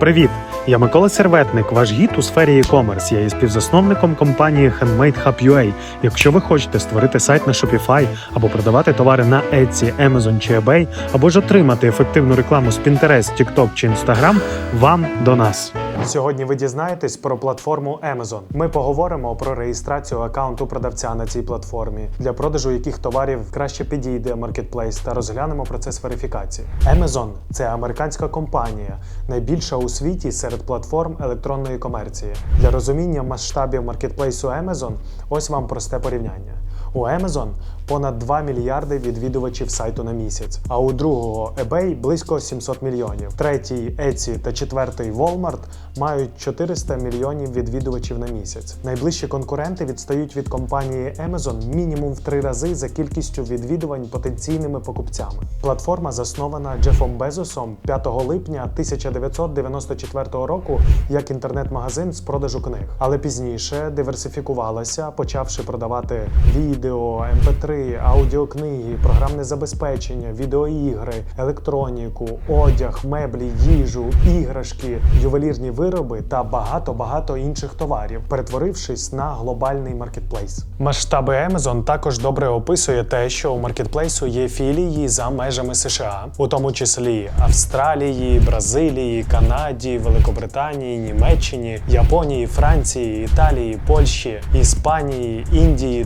Привіт! Я Микола Серветник, ваш гід у сфері e-commerce. Я є співзасновником компанії Handmade Hub UA. Якщо ви хочете створити сайт на Shopify або продавати товари на Etsy, Amazon чи eBay, або ж отримати ефективну рекламу з Pinterest, TikTok чи Instagram, вам до нас. Сьогодні ви дізнаєтесь про платформу Amazon. Ми поговоримо про реєстрацію аккаунту продавця на цій платформі, для продажу яких товарів краще підійде маркетплейс та розглянемо процес верифікації. Amazon – це американська компанія, найбільша у світі серед платформ електронної комерції. Для розуміння масштабів маркетплейсу Amazon ось вам просте порівняння. У Amazon понад 2 мільярди відвідувачів сайту на місяць, а у другого eBay близько 700 мільйонів. Третій Etsy та четвертий Walmart мають 400 мільйонів відвідувачів на місяць. Найближчі конкуренти відстають від компанії Amazon мінімум в три рази за кількістю відвідувань потенційними покупцями. Платформа заснована Джефом Безосом 5 липня 1994 року як інтернет-магазин з продажу книг, але пізніше диверсифікувалася, почавши продавати відео, MP3, аудіокниги, програмне забезпечення, відеоігри, електроніку, одяг, меблі, їжу, іграшки, ювелірні вироби та багато-багато інших товарів, перетворившись на глобальний маркетплейс. Масштаби Amazon також добре описує те, що у маркетплейсу є філії за межами США, у тому числі Австралії, Бразилії, Канаді, Великобританії, Німеччині, Японії, Франції, Італії, Польщі, Іспанії, Індії,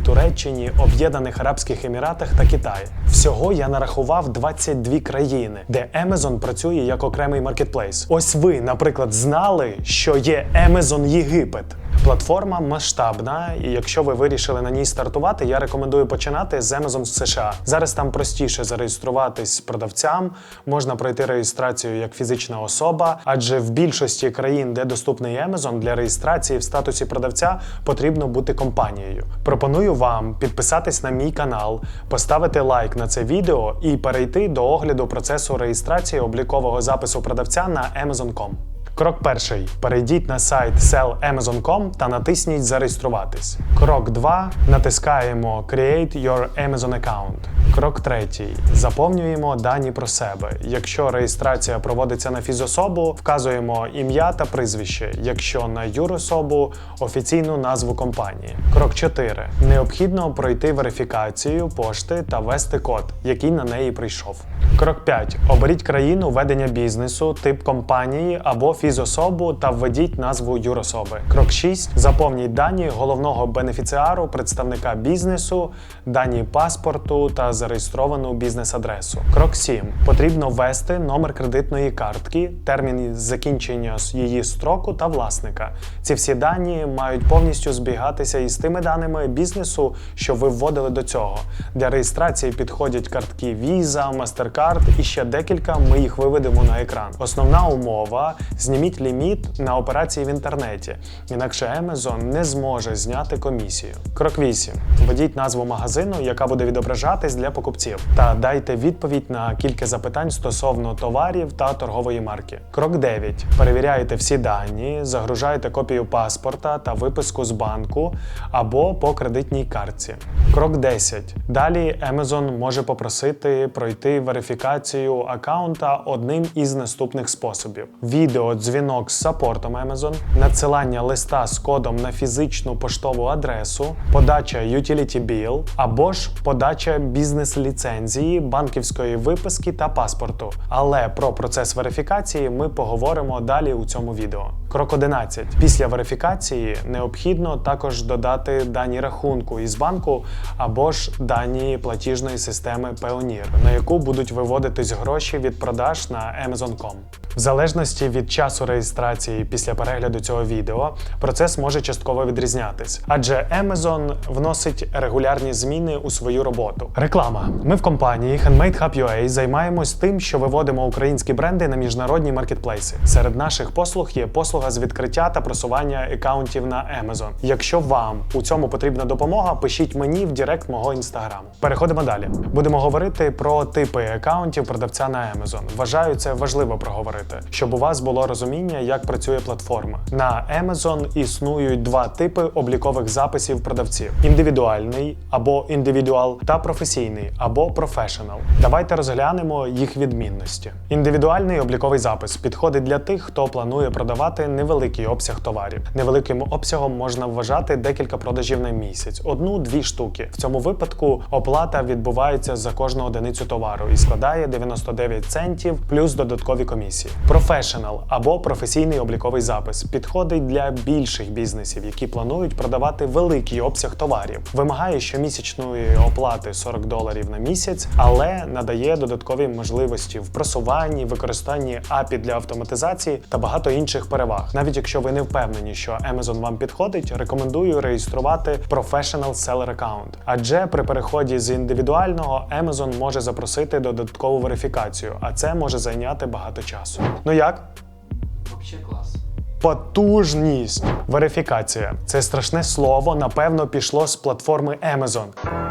Туреччині, Об'єднаних Арабських Еміратах та Китаї. Всього я нарахував 22 країни, де Amazon працює як окремий маркетплейс. Ось ви, наприклад, знали, що є Amazon Єгипет. Платформа масштабна, і якщо ви вирішили на ній стартувати, я рекомендую починати з Amazon США. Зараз там простіше зареєструватись продавцям, можна пройти реєстрацію як фізична особа, адже в більшості країн, де доступний Amazon, для реєстрації в статусі продавця потрібно бути компанією. Пропоную вам підписатись на мій канал, поставити лайк на це відео і перейти до огляду процесу реєстрації облікового запису продавця на Amazon.com. Крок перший. Перейдіть на сайт sellamazon.com та натисніть Зареєструватись. Крок 2. Натискаємо Create your Amazon account. Крок третій. Заповнюємо дані про себе. Якщо реєстрація проводиться на фізособу, вказуємо ім'я та прізвище. Якщо на юрособу офіційну назву компанії. Крок 4. Необхідно пройти верифікацію пошти та ввести код, який на неї прийшов. Крок 5. Оберіть країну ведення бізнесу, тип компанії або фізособу та введіть назву юрособи. Крок 6. Заповніть дані головного бенефіціару, представника бізнесу, дані паспорту та зареєстровану бізнес-адресу. Крок 7. Потрібно ввести номер кредитної картки, термін закінчення її строку та власника. Ці всі дані мають повністю збігатися із тими даними бізнесу, що ви вводили до цього. Для реєстрації підходять картки Visa, MasterCard і ще декілька. Ми їх виведемо на екран. Основна умова: зніміть ліміт на операції в інтернеті, інакше Amazon не зможе зняти комісію. Крок 8. Введіть назву магазину, яка буде відображатись для покупців, та дайте відповідь на кілька запитань стосовно товарів та торгової марки. Крок 9. Перевіряєте всі дані, загружаєте копію паспорта та виписку з банку або по кредитній картці. Крок 10. Далі Amazon може попросити пройти верифікацію аккаунта одним із наступних способів: відео дзвінок з саппортом Amazon, надсилання листа з кодом на фізичну поштову адресу, подача utility bill або ж подача бізнес-ліцензії, банківської виписки та паспорту. Але про процес верифікації ми поговоримо далі у цьому відео. Крок 11. Після верифікації необхідно також додати дані рахунку із банку або ж дані платіжної системи Payoneer, на яку будуть виводитись гроші від продаж на Amazon.com. В залежності від часу реєстрації після перегляду цього відео процес може частково відрізнятись, адже Amazon вносить регулярні зміни у свою роботу. Реклама. Ми в компанії Handmade Hub UA займаємось тим, що виводимо українські бренди на міжнародні маркетплейси. Серед наших послуг є послуга з відкриття та просування аккаунтів на Amazon. Якщо вам у цьому потрібна допомога, пишіть мені в Директ мого інстаграму. Переходимо далі. Будемо говорити про типи аккаунтів продавця на Amazon. Вважаю це важливо проговорити, щоб у вас було розуміння, як працює платформа. На Amazon існують два типи облікових записів продавців: індивідуальний або індивідуал та професійний професійний або professional. Давайте розглянемо їх відмінності. Індивідуальний обліковий запис підходить для тих, хто планує продавати невеликий обсяг товарів. Невеликим обсягом можна вважати декілька продажів на місяць, одну-дві штуки. В цьому випадку оплата відбувається за кожну одиницю товару і складає 99 центів плюс додаткові комісії. Professional або професійний обліковий запис підходить для більших бізнесів, які планують продавати великий обсяг товарів. Вимагає щомісячної оплати 40 доларів на місяць, але надає додаткові можливості в просуванні, використанні API для автоматизації та багато інших переваг. Навіть якщо ви не впевнені, що Amazon вам підходить, рекомендую реєструвати Professional Seller Account. Адже при переході з індивідуального Amazon може запросити додаткову верифікацію, а це може зайняти багато часу. Ну як? Вообще клас. Потужність. Верифікація. Це страшне слово, напевно, пішло з платформи Amazon.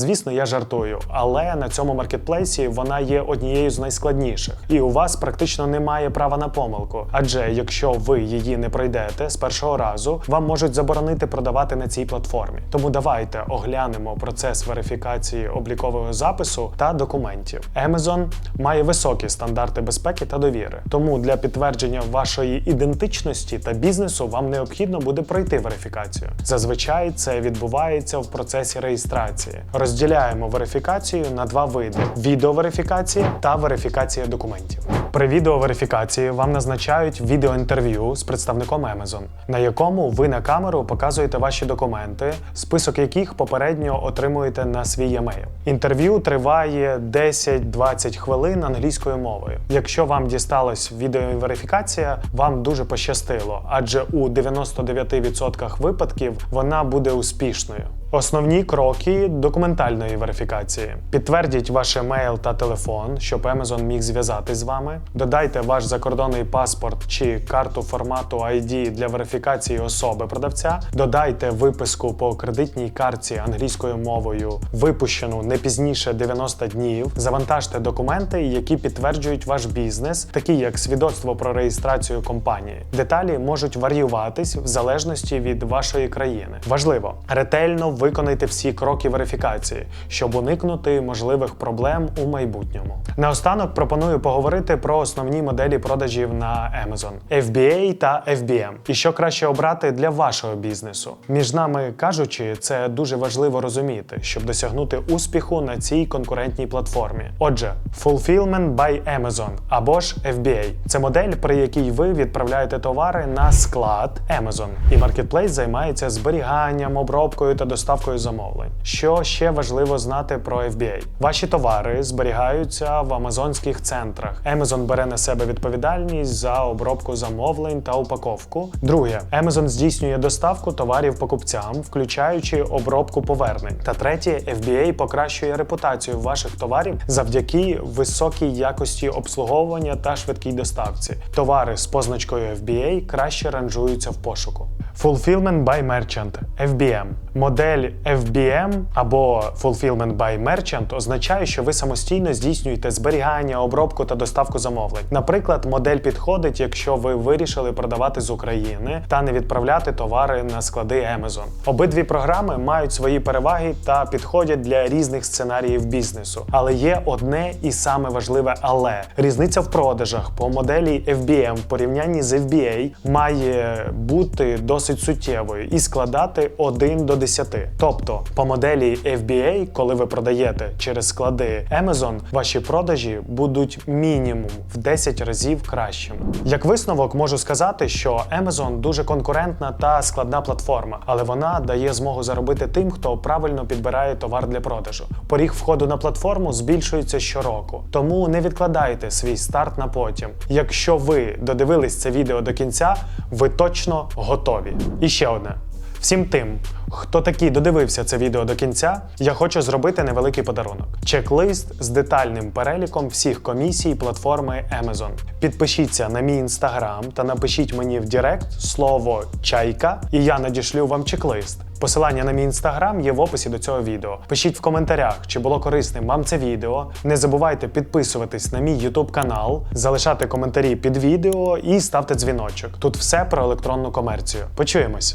Звісно, я жартую, але на цьому маркетплейсі вона є однією з найскладніших, і у вас практично немає права на помилку. Адже якщо ви її не пройдете з першого разу, вам можуть заборонити продавати на цій платформі. Тому давайте оглянемо процес верифікації облікового запису та документів. Amazon має високі стандарти безпеки та довіри. Тому для підтвердження вашої ідентичності та бізнесу вам необхідно буде пройти верифікацію. Зазвичай це відбувається в процесі реєстрації. Розділяємо верифікацію на два види: відеоверифікація та верифікація документів. При відеоверифікації вам назначають відеоінтерв'ю з представником Amazon, на якому ви на камеру показуєте ваші документи, список яких попередньо отримуєте на свій емейл. Інтерв'ю триває 10-20 хвилин англійською мовою. Якщо вам дісталась відеоверифікація, вам дуже пощастило, адже у 99% випадків вона буде успішною. Основні кроки документальної верифікації: підтвердіть ваш емейл та телефон, щоб Amazon міг зв'язатись з вами. Додайте ваш закордонний паспорт чи карту формату ID для верифікації особи продавця. Додайте виписку по кредитній картці англійською мовою, випущену не пізніше 90 днів. Завантажте документи, які підтверджують ваш бізнес, такі як свідоцтво про реєстрацію компанії. Деталі можуть варіюватись в залежності від вашої країни. Важливо ретельно виконайте всі кроки верифікації, щоб уникнути можливих проблем у майбутньому. Наостанок пропоную поговорити про основні моделі продажів на Amazon FBA та FBM. І що краще обрати для вашого бізнесу. Між нами кажучи, це дуже важливо розуміти, щоб досягнути успіху на цій конкурентній платформі. Отже, Fulfillment by Amazon або ж FBA – це модель, при якій ви відправляєте товари на склад Amazon, і Marketplace займається зберіганням, обробкою та доставкою замовлень. Що ще важливо знати про FBA? Ваші товари зберігаються в амазонських центрах. Amazon бере на себе відповідальність за обробку замовлень та упаковку. Друге, Amazon здійснює доставку товарів покупцям, включаючи обробку повернень. Та третє, FBA покращує репутацію ваших товарів завдяки високій якості обслуговування та швидкій доставці. Товари з позначкою FBA краще ранжуються в пошуку. Fulfillment by Merchant FBM. Модель FBM або Fulfillment by Merchant означає, що ви самостійно здійснюєте зберігання, обробку та доставку замовлень. Наприклад, модель підходить, якщо ви вирішили продавати з України та не відправляти товари на склади Amazon. Обидві програми мають свої переваги та підходять для різних сценаріїв бізнесу. Але є одне і саме важливе але різниця в продажах по моделі FBM в порівнянні з FBA має бути досить суттєвою і складати 1 до 10. Тобто по моделі FBA, коли ви продаєте через склади Amazon, ваші продажі будуть мінімум в 10 разів кращими. Як висновок можу сказати, що Amazon дуже конкурентна та складна платформа, але вона дає змогу заробити тим, хто правильно підбирає товар для продажу. Поріг входу на платформу збільшується щороку, тому не відкладайте свій старт на потім. Якщо ви додивились це відео до кінця, ви точно готові. І ще одне. Всім тим, хто таки додивився це відео до кінця, я хочу зробити невеликий подарунок: чек-лист з детальним переліком всіх комісій платформи Amazon. Підпишіться на мій інстаграм та напишіть мені в Директ слово чайка, і я надішлю вам чек-лист. Посилання на мій інстаграм є в описі до цього відео. Пишіть в коментарях, чи було корисним вам це відео. Не забувайте підписуватись на мій YouTube канал, залишати коментарі під відео і ставте дзвіночок. Тут все про електронну комерцію. Почуємось!